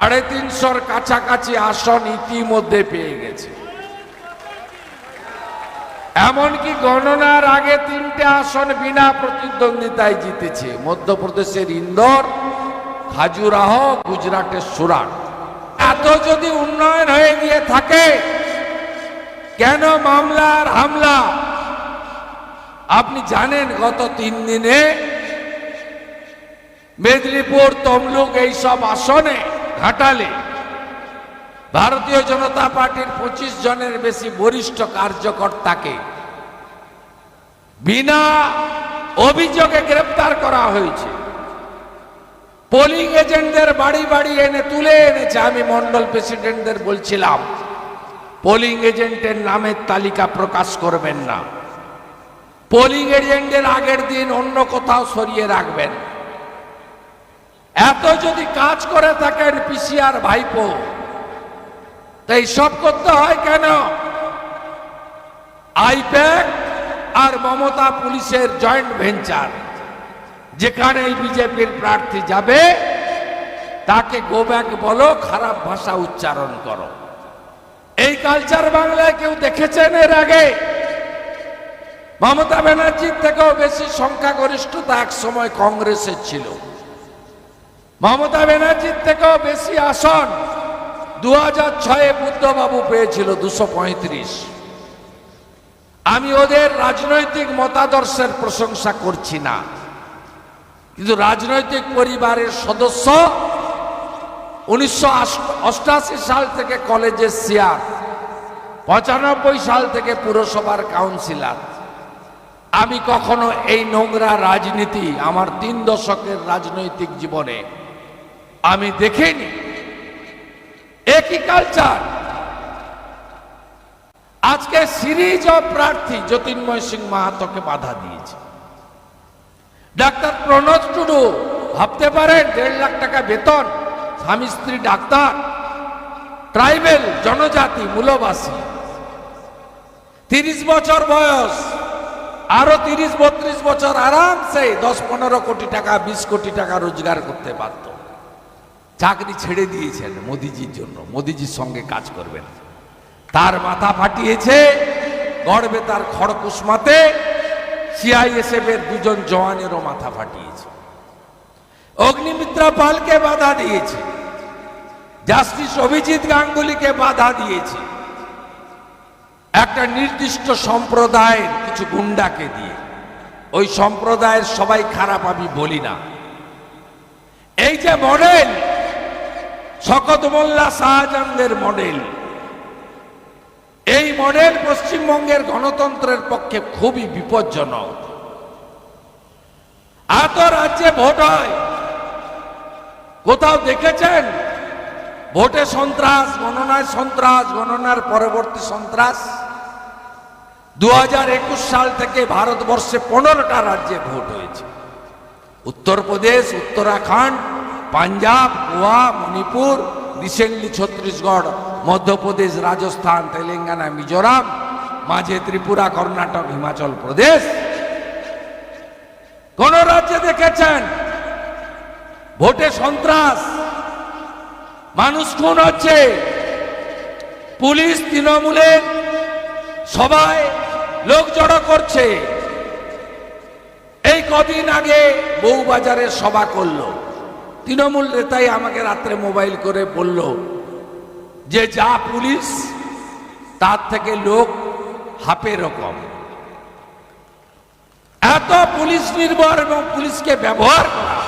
সাড়ে তিনশোর কাছাকাছি আসন ইতিমধ্যে পেয়ে গেছে। এমনকি গণনার আগে তিনটে আসন বিনা প্রতিদ্বন্দ্বিতায় জিতেছে। মধ্যপ্রদেশের ইন্দোর খাজুরাহ গুজরাটের সুরাট। এত যদি উন্নয়ন হয়ে গিয়ে থাকে, কেন মামলার হামলা? আপনি জানেন গত তিন দিনে মেদিনীপুর, তমলুক এইসব আসনে ঘাটালে ভারতীয় জনতা পার্টির পঁচিশ জনের বেশি বরিষ্ঠ কার্যকর্তাকে বিনা অভিযোগে গ্রেপ্তার করা হয়েছে। পোলিং এজেন্টদের বাড়ি বাড়ি এনে তুলে এনেছে। আমি মন্ডল প্রেসিডেন্টদের বলছিলাম পোলিং এজেন্টের নামের তালিকা প্রকাশ করবেন না। পোলিং এজেন্টের আগের দিন অন্য কোথাও সরিয়ে রাখবেন। এত যদি কাজ করে থাকেন পিসিআর ভাইপো তাই সব করতে হয় কেন? আইপ্যাক আর মমতা পুলিশের জয়েন্ট ভেঞ্চার, যেখানে এই বিজেপির প্রার্থী যাবে, তাকে গোব্যাক বলো, খারাপ ভাষা উচ্চারণ করো। এই কালচার বাংলায় কেউ দেখেছেন এর আগে? মমতা ব্যানার্জির থেকেও বেশি সংখ্যাগরিষ্ঠতা এক সময় কংগ্রেসের ছিল। মমতা ব্যানার্জির থেকেও বেশি আসন দু হাজার ছয়ে বুদ্ধবাবু পেয়েছিল দুশো পঁয়ত্রিশ। আমি ওদের রাজনৈতিক মতাদর্শের প্রশংসা করছি না। কিন্তু রাজনৈতিক পরিবারের সদস্য উনিশশো সাল থেকে কলেজের চেয়ার পঁচানব্বই সাল থেকে পুরসভার কাউন্সিলার। আমি কখনো এই নোংরা রাজনীতি আমার তিন দশকের রাজনৈতিক জীবনে আমি দেখিনি। একই কালচার আজকে সিরিজ অফ প্রার্থী জ্যোতির্ময় সিং মাহাতোকে বাধা দিয়েছে। ডাক্তার প্রণোদ টুডু, ভাবতে পারেন, দেড় লাখ টাকা বেতন, স্বামী স্ত্রী ডাক্তার, ট্রাইবেল জনজাতি মূলবাসী। তিরিশ বছর বয়স, আরও তিরিশ, বত্রিশ বছর আরামসে দশ পনেরো কোটি টাকা, বিশ কোটি টাকা রোজগার করতে পারত চাকরি ছেড়ে দিয়েছেন মোদিজির জন্য, মোদিজির সঙ্গে কাজ করবেন। তার মাথা ফাটিয়েছে, গড়বে তার খড়কুসমাতে সিআইএসএফ এর দুজন জওয়ানেরও মাথা ফাটিয়েছে। অগ্নিমিত্রা পালকে বাধা দিয়েছে, জাস্টিস অভিজিৎ গাঙ্গুলিকে বাধা দিয়েছে। একটা নির্দিষ্ট সম্প্রদায়ের কিছু গুন্ডাকে দিয়ে, ওই সম্প্রদায়ের সবাই খারাপ আমি বলি না। এই যে মডেল শকত মোল্লা শাহজাহানদের মডেল। এই মডেল পশ্চিমবঙ্গের গণতন্ত্রের পক্ষে খুবই বিপজ্জনক। এত রাজ্যে ভোট হয়। কোথাও দেখেছেন? ভোটে সন্ত্রাস, গণনায় সন্ত্রাস, গণনার পরবর্তী সন্ত্রাস। দু হাজার একুশ সাল থেকে ভারতবর্ষে পনেরোটা রাজ্যে ভোট হয়েছে। উত্তরপ্রদেশ, উত্তরাখণ্ড পাঞ্জাব, গোয়া, মণিপুর, রিসেন্টলি ছত্তিশগড়, মধ্যপ্রদেশ, রাজস্থান, তেলেঙ্গানা, মিজোরাম, মাঝে ত্রিপুরা, কর্ণাটক, হিমাচল প্রদেশ। কোন রাজ্যে দেখেছেন? ভোটে সন্ত্রাস। মানুষ খুন হচ্ছে। পুলিশ তৃণমূলের সবাই লোক জড়ো করছে। এই কদিন আগে বউবাজারে সভা করল। তৃণমূল নেতাই আমাকে রাত্রে মোবাইল করে বলল, যে যা পুলিশ, তার থেকে লোক হাফে রকম। এত পুলিশ নির্ভর এবং পুলিশকে ব্যবহার করা।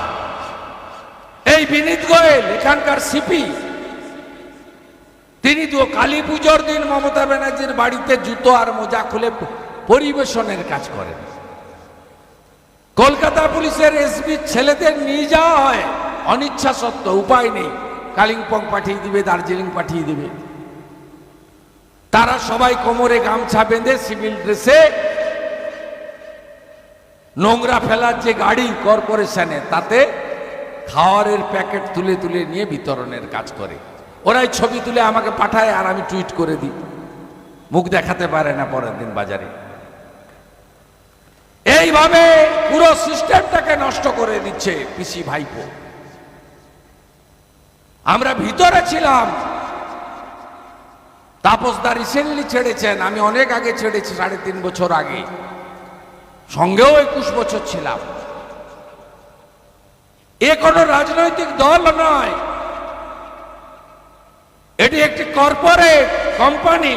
এই বিনীত গোয়েল, এখানকার সিপি, তিনি তো কালী পুজোর দিন মমতা ব্যানার্জির বাড়িতে জুতো আর মোজা খুলে পরিবেশনের কাজ করেন। কলকাতা পুলিশের এসপি ছেলেদের নিয়ে যাওয়া হয়। অনিচ্ছা সত্ত্বেও, উপায় নেই। কালিম্পং পাঠিয়ে দিবে, দার্জিলিং পাঠিয়ে দিবে। তারা সবাই কোমরে গামছা বেঁধে সিভিল ড্রেসে নোংরা ফেলার যে গাড়ি, কর্পোরেশনে, তাতে খাওয়ারের প্যাকেট তুলে তুলে নিয়ে বিতরণের কাজ করে। ওরাই ছবি তুলে আমাকে পাঠায় আর আমি টুইট করে দিই। মুখ দেখাতে পারে না পরের দিন বাজারে। এইভাবে পুরো সিস্টেমটাকে নষ্ট করে দিচ্ছে পিসি ভাইপো। আমরা ভিতরে ছিলাম। তাপসদা রিসেন্টলি ছেড়েছেন, আমি অনেক আগে ছেড়েছি, সাড়ে তিন বছর আগে। সঙ্গেও একুশ বছর ছিলাম। এ কোনো রাজনৈতিক দল নয়। এটি একটি কর্পোরেট কোম্পানি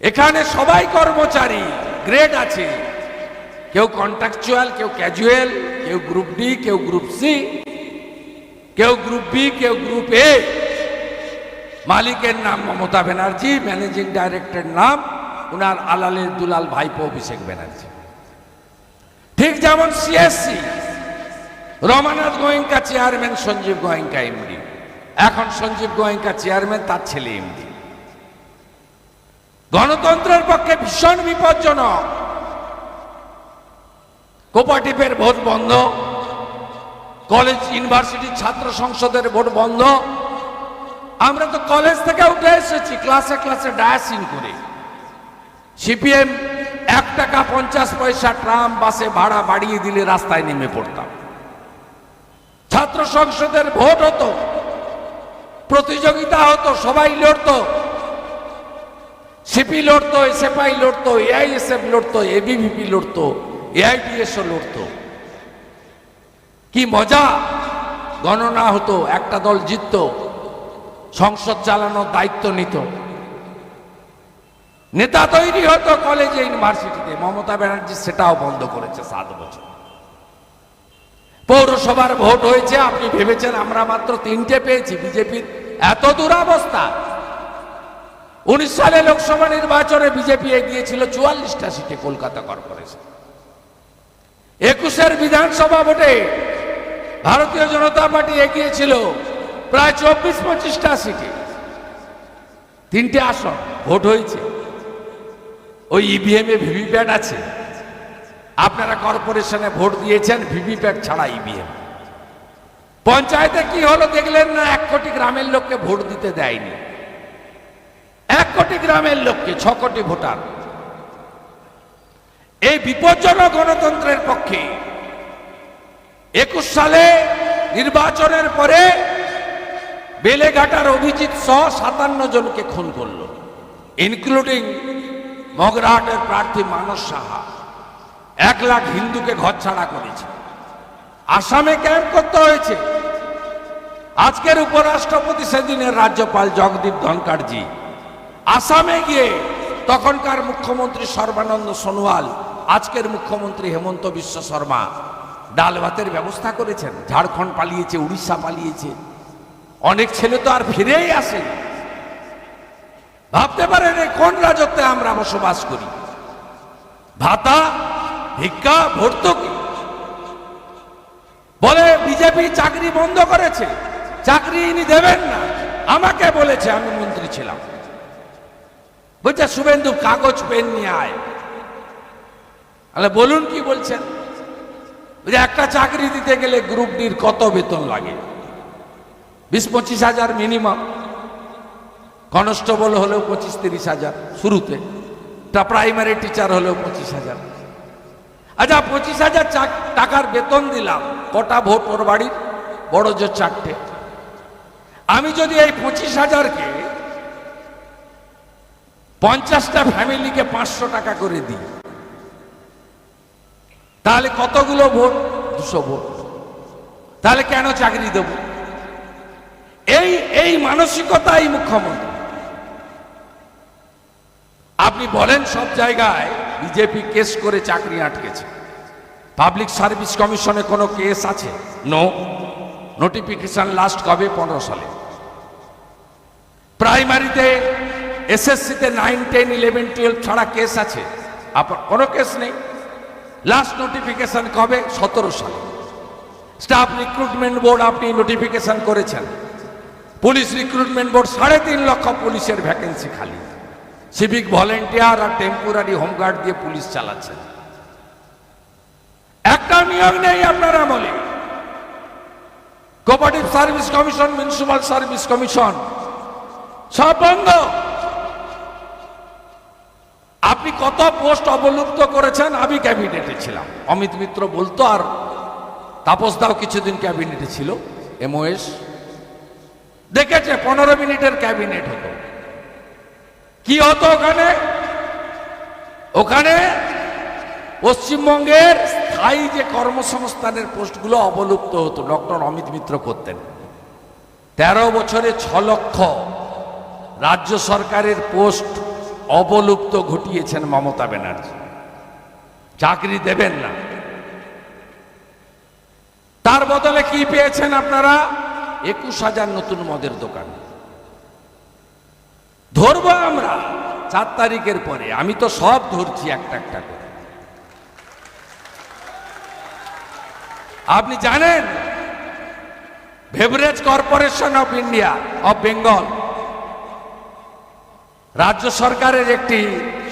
এখানে সবাই কর্মচারী গ্রেড আছে। কেউ কন্ট্রাকচুয়াল কেউ ক্যাজুয়াল কেউ গ্রুপ ডি কেউ গ্রুপ সি কেউ গ্রুপ বি কেউ গ্রুপ এ মালিকের নাম মমতা ব্যানার্জি ম্যানেজিং ডাইরেক্টরের নাম উনার আলালের দুলাল ভাইপো অভিষেক ব্যানার্জি। ঠিক যেমন CSC Ramanath Goenka chairman Sanjiv Goenka MD এখন সঞ্জীব গোয়েঙ্কা চেয়ারম্যান তার ছেলে এমডি গণতন্ত্রের পক্ষে ভীষণ বিপজ্জনক। কোপারেটিভের ভোট বন্ধ। কলেজ ইউনিভার্সিটির ছাত্র সংসদের ভোট বন্ধ। আমরা তো কলেজ থেকে উঠে এসেছি, ক্লাসে ক্লাসে ডায়াসিং করে। সিপিএম এক টাকা পঞ্চাশ পয়সা ট্রাম বাসে ভাড়া বাড়িয়ে দিলে রাস্তায় নেমে পড়তাম। ছাত্র সংসদের ভোট হতো, প্রতিযোগিতা হতো, সবাই লড়তো। সিপি লড়তো, এসএফআই লড়তো, এআইএসএফ লড়তো, এবিভিপি লড়তো এআইডিএসও লড়তো। কি মজা? গণনা হতো, একটা দল জিততো, সংসদ চালানোর দায়িত্ব নিত। নেতা তৈরি হতো কলেজে ইউনিভার্সিটিতে মমতা ব্যানার্জি সেটাও বন্ধ করেছে সাত বছর। পৌরসভার ভোট হয়েছে, আপনি ভেবেছেন আমরা মাত্র তিনটে পেয়েছি, বিজেপির এত দুরাবস্থা। উনিশ সালে লোকসভা নির্বাচনে বিজেপি এগিয়েছিল চুয়াল্লিশটা সিটে, কলকাতা কর্পোরেশন। একুশের বিধানসভা ভোটে ভারতীয় জনতা পার্টি এগিয়েছিল প্রায় চব্বিশ পঁচিশটা সিটে। তিনটে আসন, ভোট হয়েছে। ওই ইভিএম এ ভিভিপ্যাট আছে। আপনারা কর্পোরেশনে ভোট দিয়েছেন ভিভিপ্যাট ছাড়া ইভিএম পঞ্চায়েতে কি হলো দেখলেন না, এক কোটি গ্রামের লোককে ভোট দিতে দেয়নি। এক কোটি গ্রামের লোককে, ছ কোটি ভোটার। এই বিপজ্জনক গণতন্ত্রের পক্ষে একুশ সালে নির্বাচনের পরে বেলেঘাটার অভিজিৎ সহ সাতান্ন জনকে খুন করল ইনক্লুডিং মগরাহাটের প্রার্থী মানস সাহা। এক লাখ হিন্দুকে ঘরছাড়া করেছে। আসামে ক্যাম্প করতে হয়েছে। আজকের উপরাষ্ট্রপতি সেদিনের রাজ্যপাল জগদীপ ধনকারজি। আসামে গিয়ে তখনকার মুখ্যমন্ত্রী সর্বানন্দ সোনোয়াল, আজকের মুখ্যমন্ত্রী হেমন্ত বিশ্ব শর্মা। ডাল ভাতের ব্যবস্থা করেছেন, ঝাড়খণ্ড পালিয়েছে, উড়িষ্যা পালিয়েছে। অনেক ছেলে তো আর ফিরেই আসে ভাবতে পারেন কোন রাজত্বে আমরা বসবাস করি? ভাতা, ভিক্ষা, ভর্তুকি। বলে বিজেপি চাকরি বন্ধ করেছে, চাকরি ইনি দেবেন না। আমাকে বলেছে, আমি মন্ত্রী ছিলাম। বলছে, শুভেন্দু, কাগজ, পেন নিয়ে আয়। বলুন কি বলছেন? বলছে একটা চাকরি দিতে গেলে গ্রুপ ডির কত বেতন লাগে? বিশ পঁচিশ হাজার মিনিমাম। কনস্টেবল হলেও পঁচিশ তিরিশ হাজার শুরুতে। তা প্রাইমারি টিচার হলেও পঁচিশ হাজার। আচ্ছা পঁচিশ হাজার টাকার বেতন দিলাম, কটা ভোট ওর বাড়ির? বড় জোর চারটে। আমি যদি এই পঁচিশ হাজারকে পঞ্চাশটা ফ্যামিলিকে পাঁচশো টাকা করে দিই তাহলে কতগুলো ভোট? দুশো ভোট। তাহলে কেন চাকরি দেব? এই এই মানসিকতাই মুখ্যমন্ত্রী। আপনি বলেন সব জায়গায় বিজেপি কেস করে চাকরি আটকেছে। পাবলিক সার্ভিস কমিশনে কোনো কেস আছে? নো নোটিফিকেশন লাস্ট কবে? পনেরো সালে। প্রাইমারিতে, এসএসসিতে নাইন টেন ইলেভেন টুয়েলভ ছাড়া কেস আছে। আপনার কোনো কেস নেই। লাস্ট নোটিফিকেশন কবে? সতেরো সালে। স্টাফ রিক্রুটমেন্ট বোর্ড আপনি নোটিফিকেশন করেছেন। পুলিশ রিক্রুটমেন্ট বোর্ড সাড়ে তিন লক্ষ পুলিশের ভ্যাকেন্সি খালি। সিভিক ভলেন্টিয়ার আর টেম্পোরারি হোমগার্ড দিয়ে পুলিশ চালাচ্ছেন। একটা নিয়োগ নেই আপনার আমলে cooperative service commission municipal service commission সব বন্ধ। আপনি কত পোস্ট অবলুপ্ত করেছেন? আমি ক্যাবিনেটে ছিলাম। অমিত মিত্র বলতো, আর তাপস দাও কিছুদিন ক্যাবিনেটে ছিল। এমওএস দেখেছে, পনেরো মিনিটের ক্যাবিনেট হতো। কি হতো ওখানে? ওখানে পশ্চিমবঙ্গের স্থায়ী যে কর্মসংস্থানের পোস্টগুলো অবলুপ্ত হতো, ডক্টর অমিত মিত্র করতেন। তেরো বছরে ছ লক্ষ রাজ্য সরকারের পোস্ট অবলুপ্ত ঘটিয়েছেন মমতা ব্যানার্জি। চাকরি দেবেন না। তার বদলে কি পেয়েছেন আপনারা? একুশ হাজার নতুন মদের দোকান। ধরবো আমরা চার তারিখের পরে। আমি তো সব ধরছি একটা একটা করে। আপনি জানেন beverage corporation of India of Bengal রাজ্য সরকারের একটি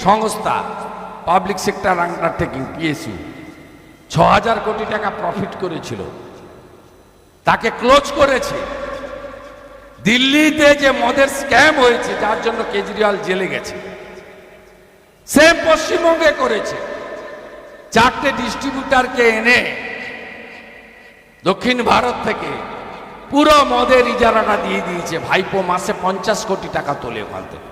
সংস্থা পাবলিক সেক্টর আন্ডারটেকিং পিএসইউ ছ হাজার কোটি টাকা প্রফিট করেছিল। তাকে ক্লোজ করেছে। দিল্লিতে যে মদের স্ক্যাম হয়েছে, যার জন্য কেজরিওয়াল জেলে গেছে। সেম পশ্চিমবঙ্গে করেছে। চারটে ডিস্ট্রিবিউটারকে এনে দক্ষিণ ভারত থেকে পুরো মদের ইজারাটা দিয়ে দিয়েছে। ভাইপো মাসে পঞ্চাশ কোটি টাকা তোলে ওখান থেকে।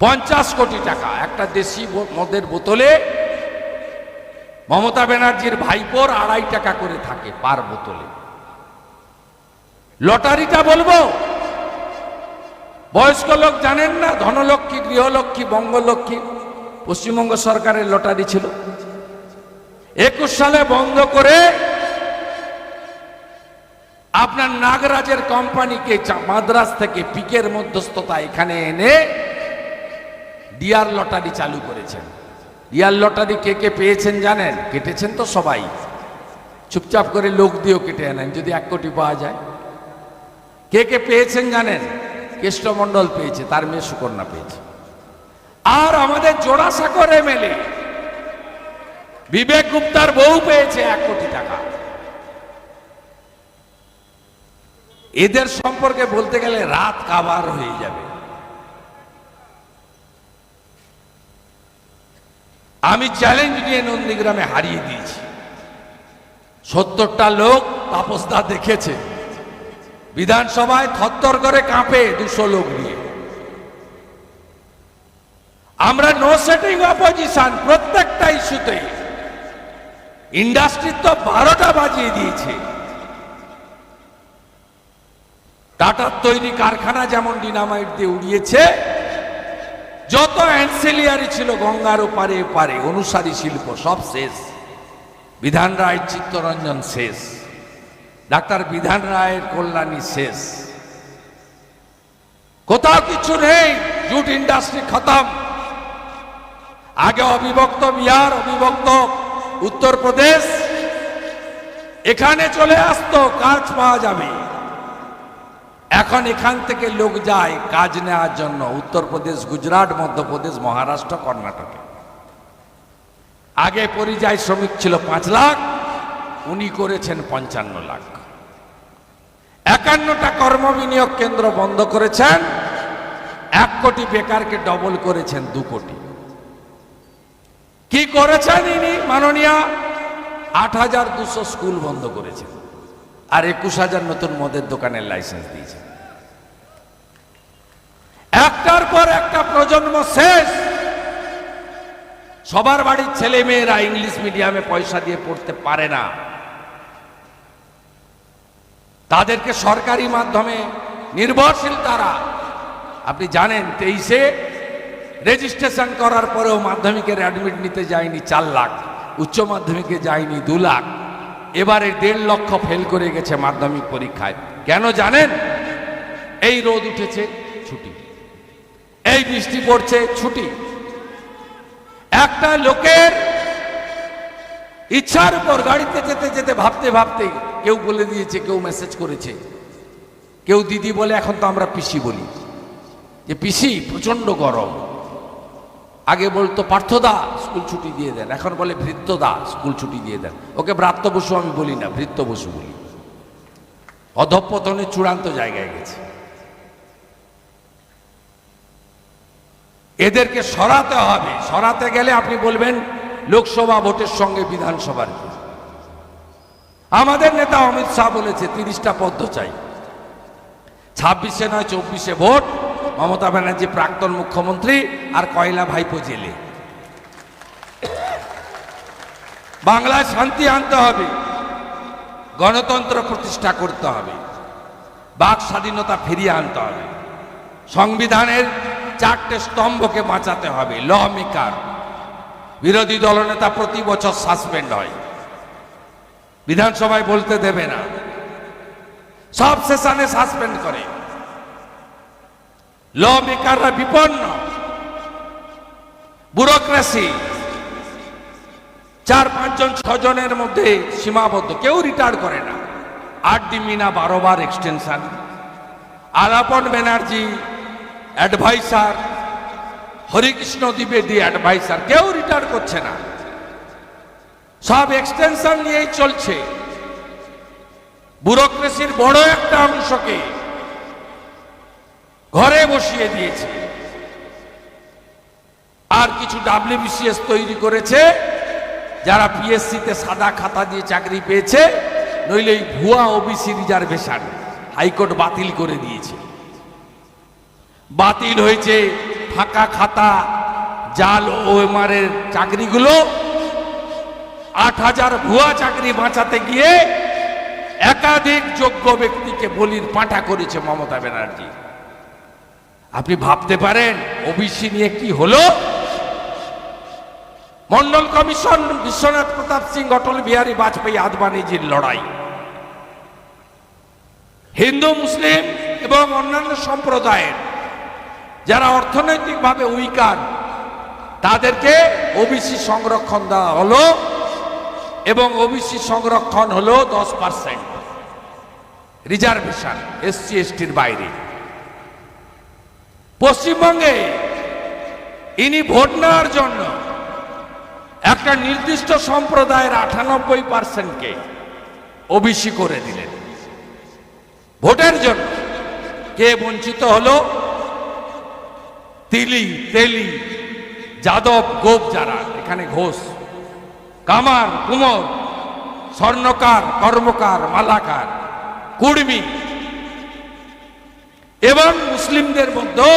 পঞ্চাশ কোটি টাকা একটা দেশি মদের বোতলে মমতা ব্যানার্জির ভাইপোর আড়াই টাকা করে থাকে পার বোতলে। লটারিটা বলব? বয়স্ক লোক জানেন না, ধনলক্ষ্মী, গৃহলক্ষ্মী, বঙ্গলক্ষ্মী, পশ্চিমবঙ্গ সরকারের লটারি ছিল। একুশ সালে বন্ধ করে আপনার নাগরাজের কোম্পানিকে মাদ্রাজ থেকে পিকের মধ্যস্থতা এখানে এনে ডিয়ার লটারি চালু করেছেন। ডিয়ার লটারি কে কে পেয়েছেন জানেন? কেটেছেন তো সবাই। চুপচাপ করে লোক দিয়েও কেটে আনেন, যদি এক কোটি পাওয়া যায়। কে কে পেয়েছেন জানেন? কেষ্টমণ্ডল পেয়েছে, তার মেয়ে সুকন্যা পেয়েছে। আর আমাদের জোড়াসাঁকর এমএলএ বিবেক গুপ্তার বউ পেয়েছে এক কোটি টাকা। এদের সম্পর্কে বলতে গেলে রাত কাবার হয়ে যাবে। আমি চ্যালেঞ্জ নিয়ে নন্দীগ্রামে হারিয়ে দিয়েছি। সত্তরটা লোক তাপসদা দেখেছে। বিধানসভায় থরথর করে কাঁপে দুশো লোক নিয়ে। আমরা নো সেটিং অপোজিশন প্রত্যেকটা ইস্যুতে ইন্ডাস্ট্রি তো বারোটা বাজিয়ে দিয়েছে। টাটার তৈরি কারখানা যেমন ডিনামাইট দিয়ে উড়িয়েছে যত অ্যান্সেলিয়ারি ছিল গঙ্গার ওপারে পারে অনুসারী শিল্প সব শেষ। বিধান রায় চিত্তরঞ্জন শেষ। ডাক্তার বিধান রায়ের কল্যাণী শেষ। কোথাও কিছু নেই, জুট ইন্ডাস্ট্রি খতম। আগে অবিভক্ত বিহার, অবিভক্ত উত্তরপ্রদেশ। এখানে চলে আসতো কাজ পাওয়া যাবে। এখন এখান থেকে লোক যায় কাজ নেওয়ার জন্য। উত্তরপ্রদেশ গুজরাট, মধ্যপ্রদেশ, মহারাষ্ট্র, কর্ণাটকে। আগে পরিযায়ী শ্রমিক ছিল পাঁচ লাখ, উনি করেছেন পঞ্চান্ন লাখ। একান্নটা কর্মবিনিয়োগ কেন্দ্র বন্ধ করেছেন, এক কোটি বেকারকে ডবল করেছেন দু কোটি। কি করেছেন ইনি, মাননীয়? আট হাজার দুশো স্কুল বন্ধ করেছেন। আর একুশ হাজার নতুন মদের দোকানের লাইসেন্স দিয়েছে। একটার পর একটা প্রজন্ম শেষ। সবার বাড়ির ছেলে মেয়েরা ইংলিশ মিডিয়ামে পয়সা দিয়ে পড়তে পারে না। তাদেরকে সরকারি মাধ্যমে নির্ভরশীল তারা। আপনি জানেন, তেইশে রেজিস্ট্রেশন করার পরেও মাধ্যমিকের অ্যাডমিট নিতে যায়নি চার লাখ, উচ্চ মাধ্যমিকে যায়নি দু লাখ। এবারে দেড় লক্ষ ফেল করে গেছে মাধ্যমিক পরীক্ষায়। কেন জানেন? এই রোদ উঠেছে, ছুটি। এই বৃষ্টি পড়ছে, ছুটি। একটা লোকের ইচ্ছার উপর গাড়িতে যেতে যেতে ভাবতে ভাবতে কেউ বলে দিয়েছে, কেউ মেসেজ করেছে। কেউ দিদি বলে, এখন তো আমরা পিসি বলি। যে পিসি প্রচণ্ড গরম। আগে বলতো পার্থদা, স্কুল ছুটি দিয়ে দেন। এখন বলে ভৃত্যদা, স্কুল ছুটি দিয়ে দেন। ওকে ব্রাত্য বসু আমি বলি না ভৃত্য বসু বলি। অধঃপতনের চূড়ান্ত জায়গায় গেছে। এদেরকে সরাতে হবে। সরাতে গেলে আপনি বলবেন, লোকসভা ভোটের সঙ্গে বিধানসভার আমাদের নেতা অমিত শাহ বলেছে, তিরিশটা পদ্ম চাই। ছাব্বিশে নয়, চব্বিশে ভোট। মমতা ব্যানার্জি প্রাক্তন মুখ্যমন্ত্রী আর কয়লা ভাইপো জেলে। বাংলায় শান্তি আনতে হবে, গণতন্ত্র প্রতিষ্ঠা করতে হবে, বাক স্বাধীনতা ফিরিয়ে আনতে হবে, সংবিধানের চারটে স্তম্ভকে বাঁচাতে হবে ল মেকার বিরোধী দলনেতা প্রতি বছর সাসপেন্ড হয়। বিধানসভায় বলতে দেবে না। সব সেশনে সাসপেন্ড করে। ল মেকাররা বিপন্ন। ব্যুরোক্রেসি চার পাঁচজন ছজনের মধ্যে সীমাবদ্ধ। কেউ রিটায়ার করে না। আট দিমিনা বারো বার এক্সটেনশন আলাপন ব্যানার্জি অ্যাডভাইসার হরিকৃষ্ণ দ্বিবেদী অ্যাডভাইসার কেউ রিটায়ার করছে না। সব এক্সটেনশন নিয়েই চলছে। ব্যুরোক্রেসির বড় একটা অংশকে ঘরে বসিয়ে দিয়েছে। আর কিছু ডাব্লিউবিসিএস তৈরি করেছে, যারা পিএসসিতে সাদা খাতা দিয়ে চাকরি পেয়েছে, নইলে এই ভুয়া ওবিসি রিজার্ভেশন হাইকোর্ট বাতিল করে দিয়েছে। বাতিল হয়েছে ফাঁকা খাতা, জাল ওএমআরের চাকরিগুলো। আট হাজার ভুয়া চাকরি বাঁচাতে গিয়ে একাধিক যোগ্য ব্যক্তিকে বলির পাঠা করেছে মমতা ব্যানার্জি। আপনি ভাবতে পারেন, ওবিসি নিয়ে কি হলো? মন্ডল কমিশন বিশ্বনাথ প্রতাপ সিং, অটল বিহারী বাজপেয়ী, আদবানিজির লড়াই। হিন্দু, মুসলিম এবং অন্যান্য সম্প্রদায়ের যারা অর্থনৈতিকভাবে উইকার, তাদেরকে ওবিসি সংরক্ষণ দেওয়া হলো এবং ওবিসি সংরক্ষণ হলো দশ পার্সেন্ট। রিজার্ভেশন, এসসি, এসটির বাইরে। পশ্চিমবঙ্গে ইনি ভোট নেওয়ার জন্য একটা নির্দিষ্ট সম্প্রদায়ের আটানব্বই পার্সেন্টকে ওবিসি করে দিলেন। ভোটের জন্য কে বঞ্চিত হলো? তিলি, তেলি, যাদব, গোপ যারা, এখানে ঘোষ, কামার, কুমোর, স্বর্ণকার, কর্মকার, মালাকার, কুর্মী এবং মুসলিমদের মধ্যে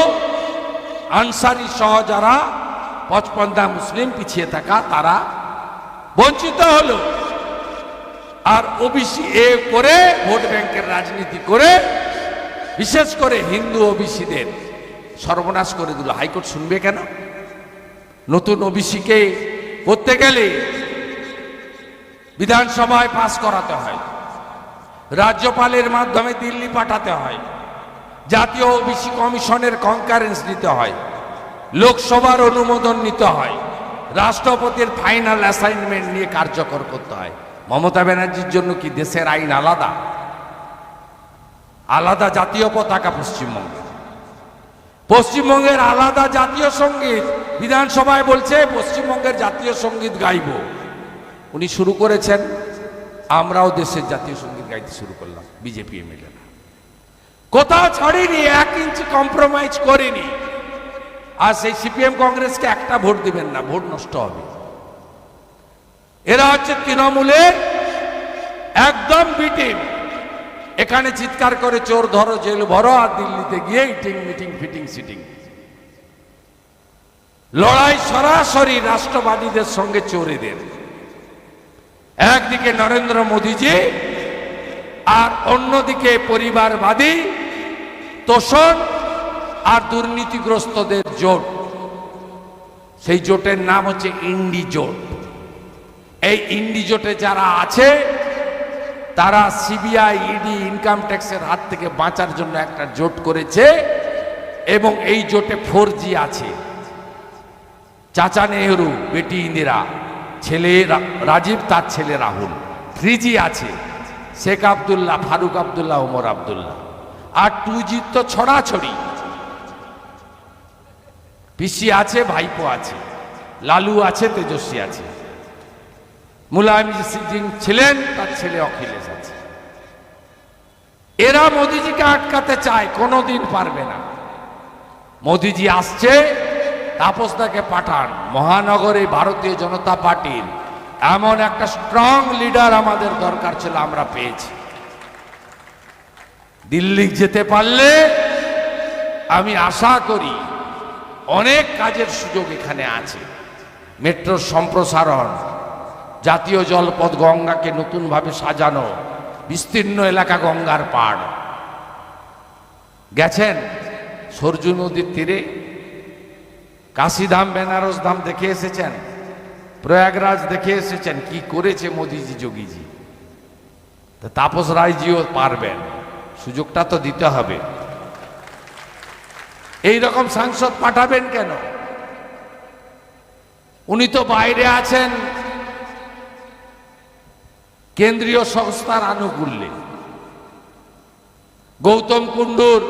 আনসারি সহ যারা পচপন্দা মুসলিম পিছিয়ে থাকা, তারা বঞ্চিত হলো। আর ওবিসি এ করে, ভোট ব্যাংকের রাজনীতি করে, বিশেষ করে হিন্দু ওবিসিদের সর্বনাশ করে দিল। হাইকোর্ট শুনবে কেন? নতুন ওবিসিকে করতে গেলে বিধানসভায় পাস করাতে হয়, রাজ্যপালের মাধ্যমে দিল্লি পাঠাতে হয়। জাতীয় ওবিসি কমিশনের কনকারেন্স নিতে হয়, লোকসভার অনুমোদন নিতে হয়, রাষ্ট্রপতির ফাইনাল অ্যাসাইনমেন্ট নিয়ে কার্যকর করতে হয়। মমতা ব্যানার্জির জন্য কি দেশের আইন আলাদা? আলাদা জাতীয় পতাকা পশ্চিমবঙ্গে। পশ্চিমবঙ্গের আলাদা জাতীয় সংগীত, বিধানসভায় বলছে পশ্চিমবঙ্গের জাতীয় সংগীত গাইব। উনি শুরু করেছেন, আমরাও দেশের জাতীয় সংগীত গাইতে শুরু করলাম, বিজেপি এমএলএ কোথাও ছাড়িনি, এক ইঞ্চি কম্প্রোমাইজ করিনি। আর সেই সিপিএম কংগ্রেসকে একটা ভোট দিবেন না, ভোট নষ্ট হবে। এরা হচ্ছে তৃণমূলের একদম বিটিম এখানে চিৎকার করে চোর ধরো, জেল ভরো, আর দিল্লিতে গিয়ে ইটিং মিটিং ফিটিং সিটিং লড়াই সরাসরি রাষ্ট্রবাদীদের সঙ্গে চোরেদের। একদিকে নরেন্দ্র মোদীজি, আর অন্যদিকে পরিবারবাদী তোষণ আর দুর্নীতিগ্রস্তদের জোট। সেই জোটের নাম হচ্ছে ইন্ডি জোট। এই ইন্ডি জোটে যারা আছে, তারা সিবিআই, ইডি, ইনকাম ট্যাক্সের হাত থেকে বাঁচার জন্য একটা জোট করেছে এবং এই জোটে ফোর আছে। চাচা নেহরু, বেটি ইন্দিরা, ছেলে রাজীব, তার ছেলে রাহুল থ্রি আছে, শেখ আবদুল্লাহ, ফারুক আবদুল্লাহ, ওমর আবদুল্লাহ। আর টু জি তো ছড়াছড়ি। পিসি আছে, ভাইপো আছে, লালু আছে, তেজস্বী আছে। মুলায়ম সিং ছিলেন, তার ছেলে অখিলেশ আছে। এরা মোদিজিকে আটকাতে চায়, কোনোদিন পারবে না। মোদিজি আসছে তাপসদাকে পাঠান। মহানগরে ভারতীয় জনতা পার্টির এমন একটা স্ট্রং লিডার আমাদের দরকার ছিল, আমরা পেয়েছি। দিল্লি যেতে পারলে আমি আশা করি অনেক কাজের সুযোগ এখানে আছে। মেট্রোর সম্প্রসারণ, জাতীয় জলপথ গঙ্গাকে নতুনভাবে সাজানো, বিস্তীর্ণ এলাকা গঙ্গার পাড়। গেছেন সরজু নদীর তীরে? কাশিধাম, বেনারস ধাম দেখে এসেছেন? প্রয়াগরাজ দেখে এসেছেন? কি করেছে মোদিজি, যোগীজি? তাপস রায়জিও পারবেন। সুযোগটা তো দিতে হবে। এই রকম সাংসদ পাঠাবেন কেন? উনি তো বাইরে আছেন। কেন্দ্রীয় সংস্থার আনুকূল্যে। গৌতম কুণ্ডুর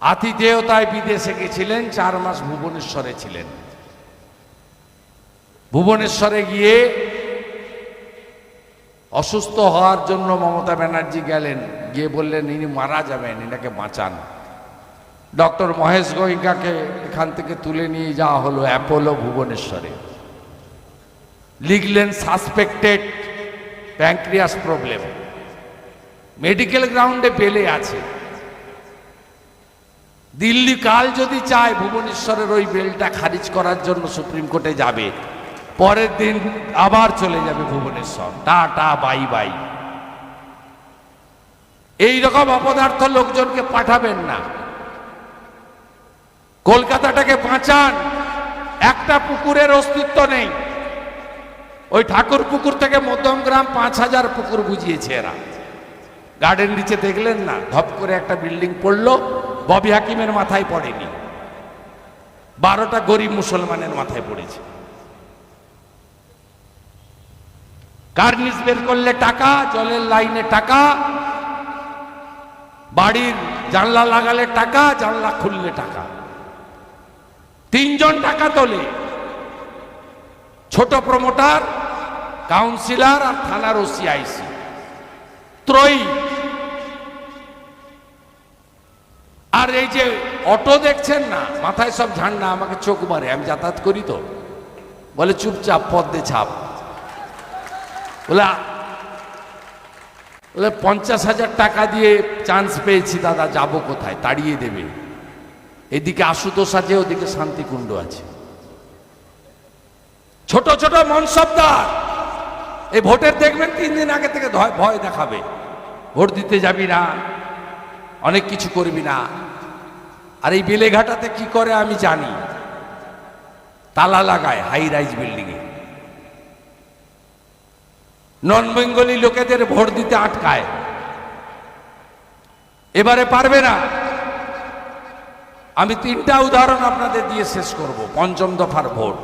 আতিথেয়তায় বিদেশে গেছিলেন, চার মাস ভুবনেশ্বরে ছিলেন। ভুবনেশ্বরে গিয়ে অসুস্থ হওয়ার জন্য মমতা ব্যানার্জি গেলেন, গিয়ে বললেন, ইনি মারা যাবেন, এনাকে বাঁচান। ডক্টর মহেশ গোয়েঙ্কাকে এখান থেকে তুলে নিয়ে যাওয়া হলো অ্যাপোলো ভুবনেশ্বরে। লিখলেন, সাসপেক্টেড প্যাঙ্ক্রিয়াস প্রবলেম। মেডিকেল গ্রাউন্ডে পেলে আছে। দিল্লি কাল যদি চায়, ভুবনেশ্বরের ওই বেলটা খারিজ করার জন্য সুপ্রিম কোর্টে যাবে। পরের দিন আবার চলে যাবে ভুবনেশ্বর। Tata, bye bye. এই রকম অপদার্থ লোকজনকে পাঠাবেন না। কলকাতাটাকে বাঁচান। একটা পুকুরের অস্তিত্ব নেই। ওই ঠাকুর পুকুর থেকে মধ্যমগ্রাম পাঁচ হাজার পুকুর বুঝিয়েছে এরা। গার্ডেন নিচে দেখলেন না? ধপ করে একটা বিল্ডিং পড়ল। ববি হাকিমের মাথায় পড়েনি। বারোটা গরিব মুসলমানের মাথায় পড়েছে। কার্নিস বের করলে টাকা, জলের লাইনে টাকা, বাড়ির জানলা লাগালে টাকা, জানলা খুললে টাকা। তিনজন টাকা তোলে। ছোট প্রমোটার, কাউন্সিলর আর থানার ওসিআইসি। ত্রয়ী। আর এই যে অটো দেখছেন না, মাথায় সব ঝান্ডা, আমাকে চোখ মারে, আমি যাতায়াত করি তো। বলে, চুপচাপ, পদ্মে ছাপ। বলে বলে, পঞ্চাশ হাজার টাকা দিয়ে চান্স পেয়েছি, দাদা, যাব কোথায়? তাড়িয়ে দেবে। এদিকে আশুতোষ আছে, ওদিকে শান্তিকুণ্ড আছে। ছোট ছোট মনসবদার এই ভোটের দেখবেন, তিন দিন আগে থেকে ভয়- ভয় দেখাবে। ভোট দিতে যাবি না, অনেক কিছু করবি না। আর এই বেলেঘাটাতে কি করে আমি জানি? তালা লাগায় হাই রাইজ বিল্ডিংয়ে নন বেঙ্গলি লোকেদের ভোট দিতে আটকায়। এবারে পারবে না। আমি তিনটা উদাহরণ আপনাদের দিয়ে শেষ করব, পঞ্চম দফার ভোট।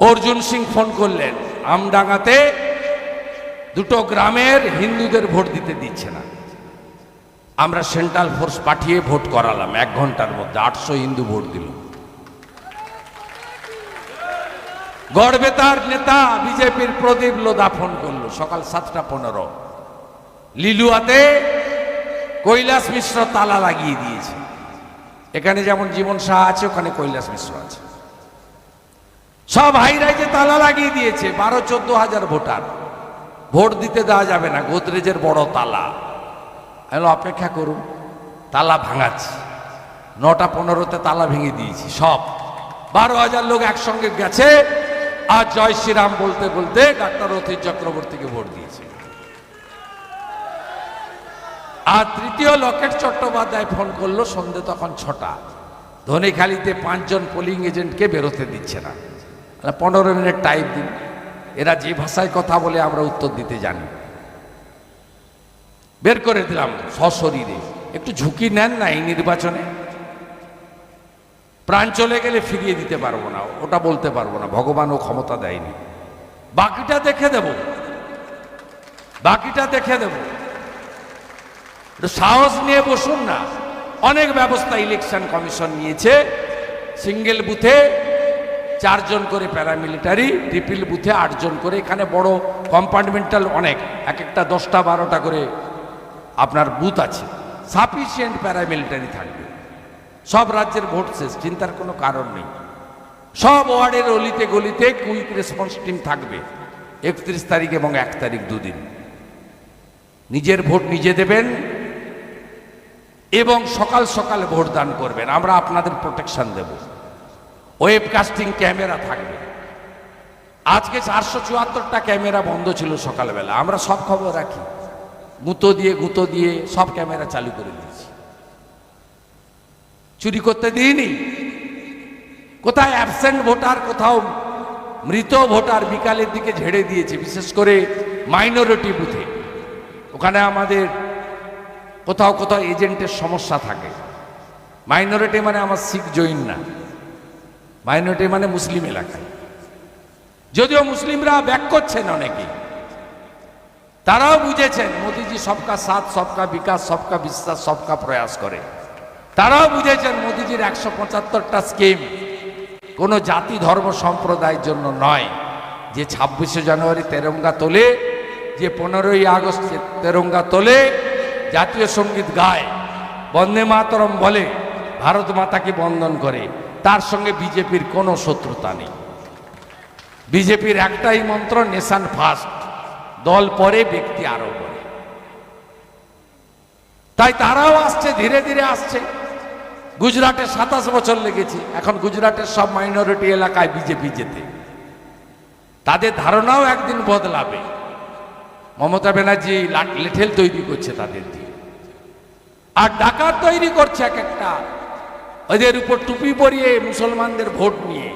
অর্জুন সিং ফোন করলেন, আমডাঙ্গাতে দুটো গ্রামের হিন্দুদের ভোট দিতে দিচ্ছে না। আমরা সেন্ট্রাল ফোর্স পাঠিয়ে ভোট করালাম, এক ঘণ্টার মধ্যে আটশো হিন্দু ভোট গড়বেতার নেতা, বিজেপির প্রদীপ লোদা ফোন করল, সকাল সাতটা পনেরো। লিলুয়াতে কৈলাস মিশ্র তালা লাগিয়ে দিয়েছে। এখানে যেমন জীবন শাহ আছে, ওখানে কৈলাস মিশ্র আছে। সব হাইরাইজে তালা লাগিয়ে দিয়েছে, বারো, চোদ্দ হাজার ভোটার। ভোট দিতে দেওয়া যাবে না, গোদরেজের বড় তালা। অপেক্ষা করুন, তালা ভাঙাচ্ছি। নটা পনেরোতে তালা ভেঙে দিয়েছি, সব। বারো হাজার লোক একসঙ্গে গেছে আর জয় শ্রীরাম বলতে বলতে ডাক্তার অতীশ চক্রবর্তীকে ভোট দিয়েছে। আর তৃতীয় লকেট চট্টোপাধ্যায় ফোন করল, সন্ধে তখন ছটা। ধনেখালিতে পাঁচজন পোলিং এজেন্টকে বেরোতে দিচ্ছে না। পনেরো মিনিট টাইম দিন। এরা যে ভাষায় কথা বলে আমরা উত্তর দিতে জানি। বের করে দিলাম সশরীরে। একটু ঝুঁকি নেন না এই নির্বাচনে। প্রাণ চলে গেলে ফিরিয়ে দিতে পারব না, ওটা বলতে পারব না ভগবানও ক্ষমতা দেয়নি। বাকিটা দেখে দেব। বাকিটা দেখে দেব। সাহস নিয়ে বসুন না। অনেক ব্যবস্থা ইলেকশন কমিশন নিয়েছে। সিঙ্গেল বুথে চারজন করে প্যারামিলিটারি ট্রিপল বুথে আটজন করে, এখানে বড় কম্পার্টমেন্টাল অনেক। এক একটা দশটা বারোটা করে আপনার বুথ আছে। সাফিসিয়েন্ট প্যারামিলিটারি থাকবে। সব রাজ্যের ভোট শেষ, চিন্তার কোনো কারণ নেই। সব ওয়ার্ডের অলিতে গলিতে কুইক রেসপন্স টিম থাকবে, একত্রিশ তারিখ এবং এক তারিখ দুদিন। নিজের ভোট নিজে দেবেন এবং সকাল সকাল ভোট দান করবেন, আমরা আপনাদের প্রোটেকশন দেব। ওয়েব কাস্টিং ক্যামেরা থাকবে। আজকে চারশো চুয়াত্তরটা ক্যামেরা বন্ধ ছিল সকালবেলা, আমরা সব খবর রাখি। গুঁতো দিয়ে গুঁতো দিয়ে সব ক্যামেরা চালু করে দিয়েছি চুরি করতে দিইনি। কোথায় অ্যাবসেন্ট ভোটার কোথাও মৃত ভোটার বিকালের দিকে ঝেড়ে দিয়েছে, বিশেষ করে মাইনরিটি বুথে ওখানে আমাদের কোথাও কোথাও এজেন্টের সমস্যা থাকে। মাইনরিটি মানে আমার শিখ জৈন না। মাইনরিটি মানে মুসলিম এলাকায়। যদিও মুসলিমরা ব্যাক করছেন অনেকে, তারাও বুঝেছেন, মোদিজি সবকা সাথ, সবকা বিকাশ, সবকা বিশ্বাস সবকা প্রয়াস করে। তারাও বুঝেছেন মোদিজির একশো পঁচাত্তরটা স্কিম কোনো জাতি ধর্ম সম্প্রদায়ের জন্য নয়। যে ছাব্বিশে জানুয়ারি তেরঙ্গা তোলে, যে পনেরোই আগস্ট তেরঙ্গা তোলে, জাতীয় সংগীত গায়, বন্দে মাতরম বলে ভারত মাতাকে বন্দন করে, তার সঙ্গে বিজেপির কোনো শত্রুতা নেই। বিজেপির একটাই মন্ত্র, নেশান ফার্স্ট দল পরে, ব্যক্তি আরও পরে। তাই তারাও আসছে, ধীরে ধীরে আসছে। গুজরাটে সাতাশ বছর লেগেছে। এখন গুজরাটের সব মাইনরিটি এলাকায় বিজেপি যেতে। তাদের ধারণাও একদিন বদলাবে। মমতা ব্যানার্জি লেঠেল তৈরি করছে তাদের দিয়ে। আর ডাকাত তৈরি করছে এক একটা। ওদের উপর টুপি পরিয়ে মুসলমানদের ভোট নিয়ে।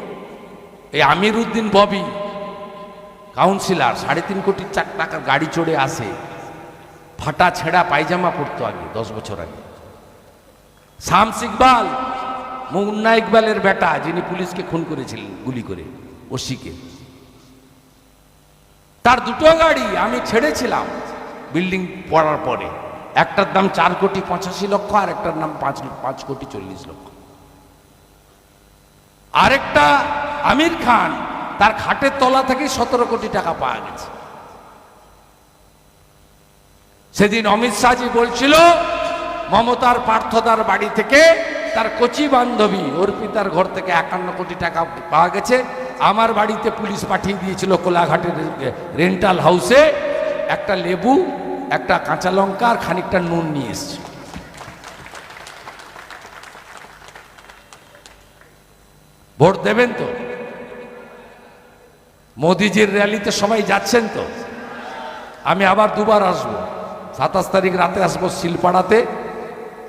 এই আমির উদ্দিন ববি, কাউন্সিলর, সাড়ে তিন কোটি চার টাকার গাড়ি চড়ে আসে। ফাটা ছেঁড়া পায়জামা পরতো আগে, দশ বছর আগে। শামস ইকবাল মুন্না ইকবালের বেটা, যিনি পুলিশকে খুন করেছিলেন গুলি করে, ওসিকে। তার দুটো গাড়ি আমি ছেড়েছিলাম বিল্ডিং পড়ার পরে। একটার দাম চার কোটি পঁচাশি লক্ষ, আর একটার নাম পাঁচ পাঁচ কোটি চল্লিশ লক্ষ। আরেকটা আমির খান, তার খাটের তলা থেকে সতেরো কোটি টাকা পাওয়া গেছে। সেদিন অমিত শাহজি বলছিল মমতার পার্থদার বাড়ি থেকে তার কচি বান্ধবী অর্পিতার ঘর থেকে একান্ন কোটি টাকা পাওয়া গেছে। আমার বাড়িতে পুলিশ পাঠিয়ে দিয়েছিল কোলাঘাটের রেন্টাল হাউসে। একটা লেবু, একটা কাঁচা লঙ্কা আর খানিকটা নুন নিয়ে এসছে। ভোট দেবেন তো? মোদিজির র্যালিতে সবাই যাচ্ছেন তো? আমি আবার দুবার আসব। সাতাশ তারিখ রাতে আসব শিলপাড়াতে।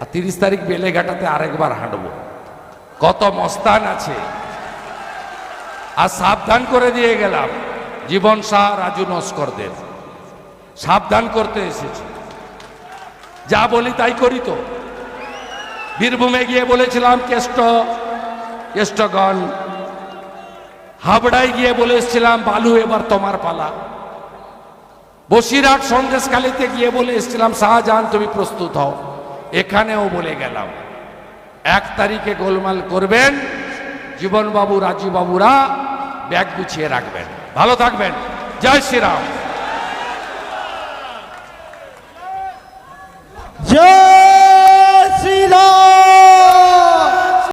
আর তিরিশ তারিখ বেলেঘাটাতে আরেকবার হাঁটবো। কত মস্তান আছে। আর সাবধান করে দিয়ে গেলাম। জীবন শাহ রাজু নস্করদের। সাবধান করতে এসেছি। যা বলি তাই করি তো। বীরভূমে গিয়ে বলেছিলাম, কেষ্ট, কেষ্টগণ। হাবড়ায় গিয়ে বলে এসেছিলাম, বালু এবার তোমার পালা। বসিরহাট সন্দেশকালীতে গিয়ে বলে এসেছিলাম, শাহজাহান তুমি প্রস্তুত হও। এখানেও বলে গেলাম, এক তারিখে গোলমাল করবেন, জীবনবাবু, রাজীববাবুরা ব্যাগ গুছিয়ে রাখবেন। ভালো থাকবেন। জয় শ্রীরাম। জয় শ্রীরাম।